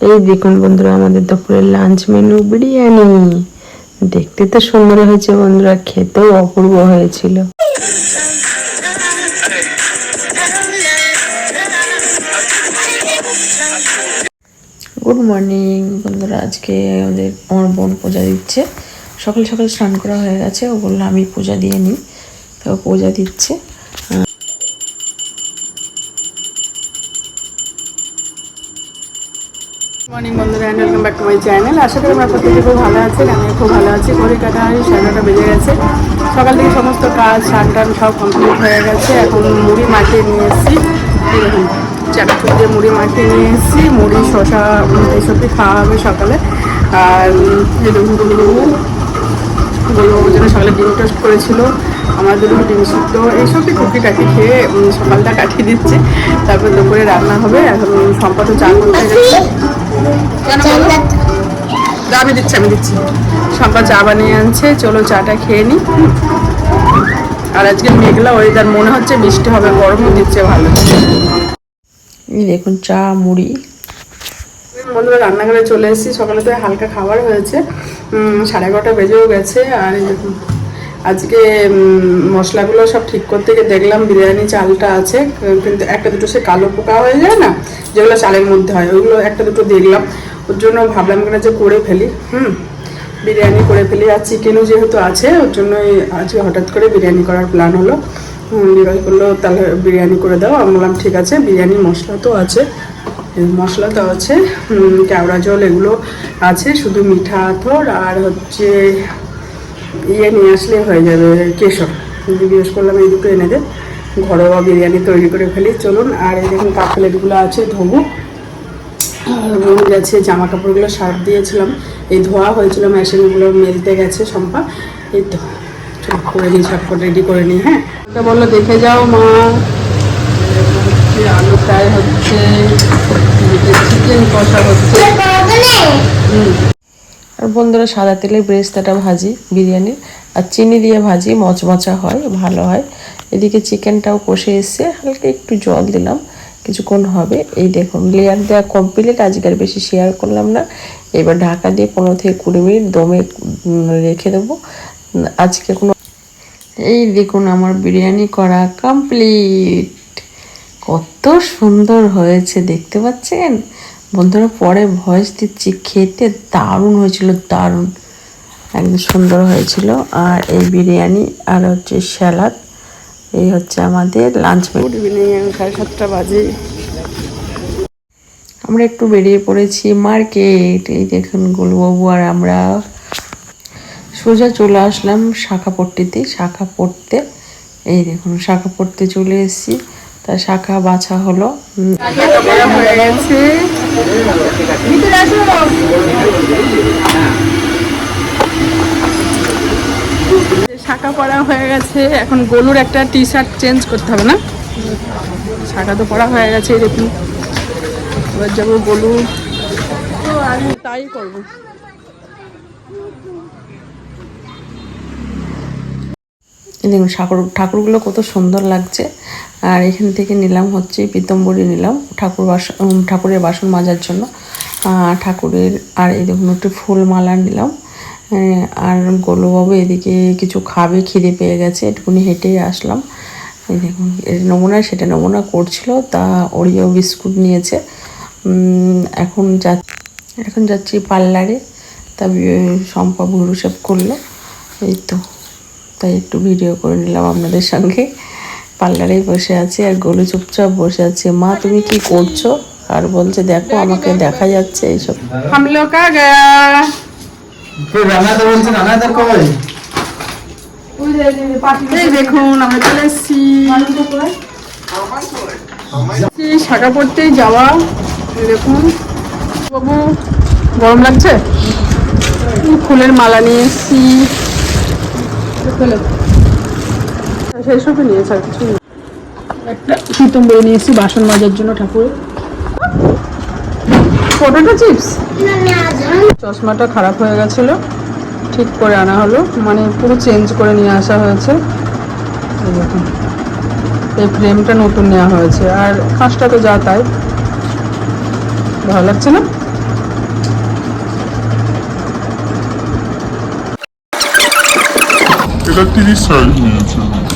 এই দেখুন বন্ধুরা, আমাদের দুপুরের লাঞ্চ মেনু বিরিয়ানি। দেখতে তো সুন্দর হয়েছে বন্ধুরা, খেতেও অপূর্ব হয়েছিল। গুড মর্নিং বন্ধুরা, আজকে আমাদের আমার বোন পূজা দিচ্ছে। সকাল সকাল স্নান করা হয়ে গেছে, ও বলল আমি পূজা দিয়ে নিই। তো পূজা দিচ্ছে। মর্নিং বন্ধুরা and welcome back to my channel আশা করি আমরা প্রত্যেকে খুব ভালো আছি আমি খুব ভালো আছি। ঘড়ি কাটা হয় সাড়ে বেজে গেছে। সকাল থেকে সমস্ত কাজ স্নান টান সব কমপ্লিট হয়ে গেছে। এখন মুড়ি মাখিয়ে নিয়ে এসেছি। এই দেখুন দিয়ে মুড়ি মাখিয়ে নিয়ে এসেছি। মুড়ি শশা এইসবই খাওয়া হবে সকালে। আর জন্য সকালে ডিম টোস্ট করেছিল, আমার দুটো ডিম সিদ্ধ এইসবই টুকিটাকি খেয়ে সকালটা কাটিয়ে দিচ্ছে। তারপর দুপুরে রান্না হবে। এখন সম্পাদ চা করতে গেছে। আমি দিচ্ছি আমি দিচ্ছি। সম্পা চা বানিয়ে আনছে চলো চাটা খেয়ে নি। আর আজকে মেঘলা ওয়েদার মনে হচ্ছে বৃষ্টি হবে গরমও দিচ্ছে ভালো। দেখুন চা মুড়ি। বন্ধুরা রান্নাঘরে চলে এসেছি সকালে তো হালকা খাবার হয়েছে। সাড়ে এগারোটা বেজেও গেছে আর আজকে মশলাগুলো সব ঠিক করতে গিয়ে দেখলাম বিরিয়ানি চালটা আছে, কিন্তু একটা দুটো সে কালো পোকা হয়ে যায় না, যেগুলো চালের মধ্যে হয়, ওইগুলো একটা দুটো দেখলাম। ওর জন্য ভাবলাম কিনা যে করে ফেলি, হুম, বিরিয়ানি করে ফেলি। আর চিকেনও যেহেতু আছে, ওর জন্যই আজকে হঠাৎ করে বিরিয়ানি করার প্ল্যান হলো। বিকাশ করল, তাহলে বিরিয়ানি করে দাও। আমি বললাম, ঠিক আছে, বিরিয়ানি মশলা তো আছে, মশলা তো আছে কেওড়া জল এগুলো আছে, শুধু মিঠা আতর আর হচ্ছে ইয়ে নিয়ে আসলে হয়ে যাবে কেশর। জিজ্ঞেস করলাম এই দুটো এনে দে ঘরোয়া বিরিয়ানি তৈরি করে ফেলি। চলুন আর এই দেখুন কাপ প্লেটগুলো আছে ধোবো। রোদ গেছে জামা কাপড়গুলো সার্ফ দিয়েছিলাম। এই ধোয়া হয়েছিল মেশিনগুলো মেলতে গেছে সম্পা এই তো করে নিই ঝটফট রেডি করে নিই হ্যাঁ? ওটা বলল দেখে যাও মা। আলু ফ্রাই হচ্ছে চিকেন কষা হচ্ছে। হুম। আর বন্ধুরা সাদা তেলে ব্রেস্তাটা ভাজি বিরিয়ানির আর চিনি দিয়ে ভাজি, মচমচা হয়, ভালো হয়। এদিকে চিকেনটাও কষে এসছে, হালকা একটু জল দিলাম, কিছুক্ষণ হবে। এই দেখুন লেয়ার দেওয়া কমপ্লিট আজকে আর বেশি শেয়ার করলাম না। এবার ঢাকা দিয়ে পনেরো থেকে কুড়ি মিনিট দমে রেখে দেবো। আজকে কোনো এই দেখুন, আমার বিরিয়ানি করা কমপ্লিট কত সুন্দর হয়েছে, দেখতে পাচ্ছেন? বন্ধুরা পরে ভয়েস দিচ্ছি। খেতে দারুণ হয়েছিল দারুণ। একদম সুন্দর হয়েছিল। আর এই বিরিয়ানি আর হচ্ছে স্যালাড। এই হচ্ছে আমাদের লাঞ্চ গুড ইভিনিং সাড়ে সাতটা বাজে। আমরা একটু বেরিয়ে পড়েছি মার্কেট এই দেখুন গোলবাবু আর আমরা। সোজা চলে আসলাম শাখা পট্টিতে। শাখা পড়তে। এই দেখুন শাখা পড়তে চলে এসেছি। তা শাখা বাছা হলো। হয়ে গেছে। ভিতরে আসো শাখা পরা হয়ে গেছে। এখন গোলুর একটা টি শার্ট চেঞ্জ করতে হবে না? শাখা তো পরা হয়ে গেছে এরকম এবার যাব গোলু। তো আমি তাই করব এই দেখুন ঠাকুর ঠাকুরগুলো কত সুন্দর লাগছে। আর এখান থেকে নিলাম হচ্ছে পিতম্বরী নিলাম, ঠাকুর বাসন ঠাকুরের বাসন মাজার জন্য। ঠাকুরের, আর এই দেখুন একটু ফুল মালা নিলাম আর গোলুবাবু এদিকে কিছু খাবে, খিদে পেয়ে গেছে একটুকুনি হেঁটেই আসলাম। এই দেখুন, এর নমুনা, সেটা নমুনা করছিল, তা ওরিও বিস্কুট নিয়েছে। এখন যা, এখন যাচ্ছি পার্লারে। তা বি- শম্পা ভুরু সব করল। এই তো। তাই একটু ভিডিও করে নিলাম আপনাদের সঙ্গে। পার্লারেই বসে আছি আর গলু চুপচাপ বসে আছে। মা তুমি কি করছ? আর বলছে দেখো আমাকে দেখা যাচ্ছে এইসব। দেখুন যাওয়া দেখুন। গরম লাগছে? ফুলের মালা নিয়ে এসছি। সেই সবই নিয়েছে আর কিছু একটা পিতম্বরি নিয়ে এসেছি বাসন মাজার জন্য ঠাকুরের পটেটো চিপস? চশমাটা খারাপ হয়ে গেছিল, ঠিক করে আনা হলো মানে পুরো চেঞ্জ করে নিয়ে আসা হয়েছে। দেখুন, এই ফ্রেমটা নতুন নেওয়া হয়েছে, আর কাঁচটা তো যা তাই। ভালো লাগছে না? dikkatli hiç söylemiyor.